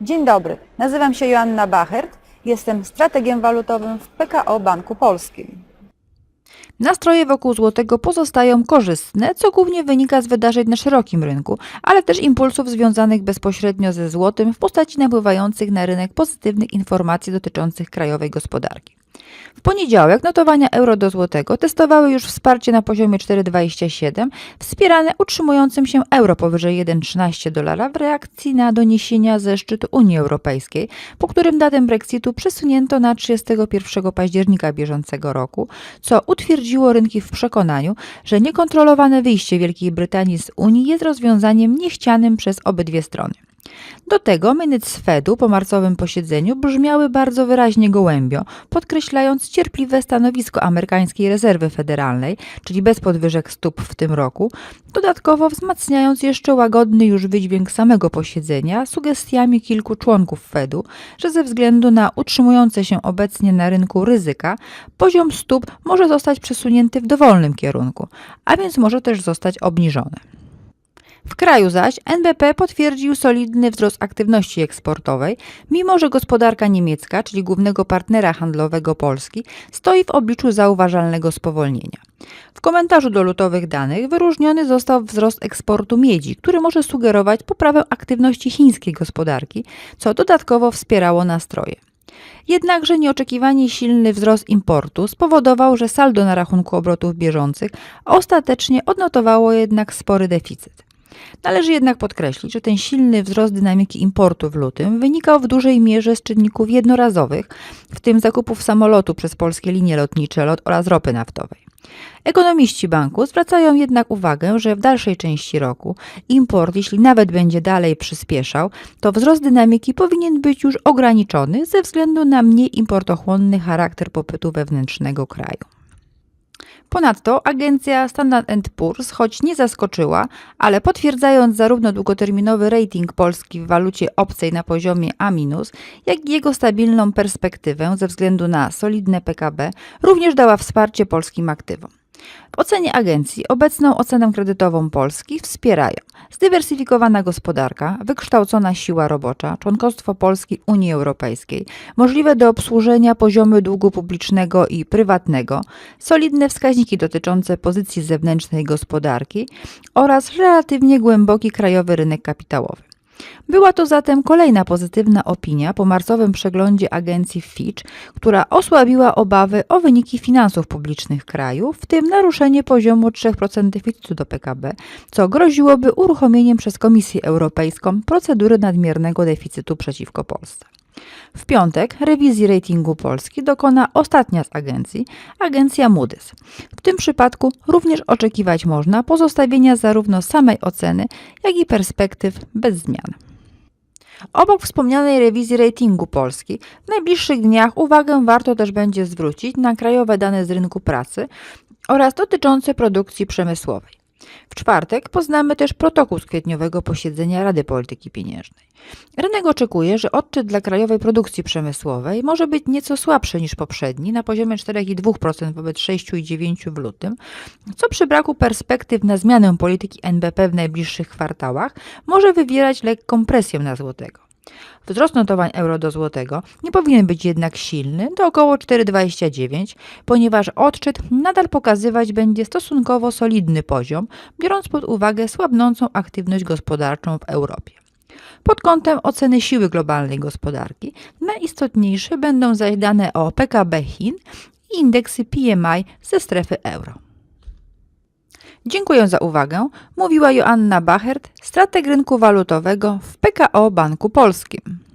Dzień dobry, nazywam się Joanna Bachert, jestem strategiem walutowym w PKO Banku Polskim. Nastroje wokół złotego pozostają korzystne, co głównie wynika z wydarzeń na szerokim rynku, ale też impulsów związanych bezpośrednio ze złotym w postaci napływających na rynek pozytywnych informacji dotyczących krajowej gospodarki. W poniedziałek notowania euro do złotego testowały już wsparcie na poziomie 4,27, wspierane utrzymującym się euro powyżej 1,13 dolara w reakcji na doniesienia ze szczytu Unii Europejskiej, po którym datę Brexitu przesunięto na 31 października bieżącego roku, co utwierdziło rynki w przekonaniu, że niekontrolowane wyjście Wielkiej Brytanii z Unii jest rozwiązaniem niechcianym przez obydwie strony. Do tego minutes Fedu po marcowym posiedzeniu brzmiały bardzo wyraźnie gołębio, podkreślając cierpliwe stanowisko amerykańskiej rezerwy federalnej, czyli bez podwyżek stóp w tym roku, dodatkowo wzmacniając jeszcze łagodny już wydźwięk samego posiedzenia sugestiami kilku członków Fedu, że ze względu na utrzymujące się obecnie na rynku ryzyka, poziom stóp może zostać przesunięty w dowolnym kierunku, a więc może też zostać obniżony. W kraju zaś NBP potwierdził solidny wzrost aktywności eksportowej, mimo że gospodarka niemiecka, czyli głównego partnera handlowego Polski, stoi w obliczu zauważalnego spowolnienia. W komentarzu do lutowych danych wyróżniony został wzrost eksportu miedzi, który może sugerować poprawę aktywności chińskiej gospodarki, co dodatkowo wspierało nastroje. Jednakże nieoczekiwanie silny wzrost importu spowodował, że saldo na rachunku obrotów bieżących ostatecznie odnotowało jednak spory deficyt. Należy jednak podkreślić, że ten silny wzrost dynamiki importu w lutym wynikał w dużej mierze z czynników jednorazowych, w tym zakupów samolotu przez polskie linie lotnicze LOT oraz ropy naftowej. Ekonomiści banku zwracają jednak uwagę, że w dalszej części roku import, jeśli nawet będzie dalej przyspieszał, to wzrost dynamiki powinien być już ograniczony ze względu na mniej importochłonny charakter popytu wewnętrznego kraju. Ponadto agencja Standard Poor's, choć nie zaskoczyła, ale potwierdzając zarówno długoterminowy rating Polski w walucie obcej na poziomie A-, jak i jego stabilną perspektywę ze względu na solidne PKB, również dała wsparcie polskim aktywom. W ocenie agencji obecną ocenę kredytową Polski wspierają zdywersyfikowana gospodarka, wykształcona siła robocza, członkostwo Polski Unii Europejskiej, możliwe do obsłużenia poziomy długu publicznego i prywatnego, solidne wskaźniki dotyczące pozycji zewnętrznej gospodarki oraz relatywnie głęboki krajowy rynek kapitałowy. Była to zatem kolejna pozytywna opinia po marcowym przeglądzie agencji Fitch, która osłabiła obawy o wyniki finansów publicznych kraju, w tym naruszenie poziomu 3% deficytu do PKB, co groziłoby uruchomieniem przez Komisję Europejską procedury nadmiernego deficytu przeciwko Polsce. W piątek rewizji ratingu Polski dokona ostatnia z agencji, agencja Moody's. W tym przypadku również oczekiwać można pozostawienia zarówno samej oceny, jak i perspektyw bez zmian. Obok wspomnianej rewizji ratingu Polski, w najbliższych dniach uwagę warto też będzie zwrócić na krajowe dane z rynku pracy oraz dotyczące produkcji przemysłowej. W czwartek poznamy też protokół z kwietniowego posiedzenia Rady Polityki Pieniężnej. Rynek oczekuje, że odczyt dla krajowej produkcji przemysłowej może być nieco słabszy niż poprzedni, na poziomie 4,2% wobec 6,9% w lutym, co przy braku perspektyw na zmianę polityki NBP w najbliższych kwartałach może wywierać lekką presję na złotego. Wzrost notowań euro do złotego nie powinien być jednak silny, do około 4,29, ponieważ odczyt nadal pokazywać będzie stosunkowo solidny poziom, biorąc pod uwagę słabnącą aktywność gospodarczą w Europie. Pod kątem oceny siły globalnej gospodarki najistotniejsze będą zaś dane o PKB Chin i indeksy PMI ze strefy euro. Dziękuję za uwagę, mówiła Joanna Bachert, strateg rynku walutowego w PKO Banku Polskim.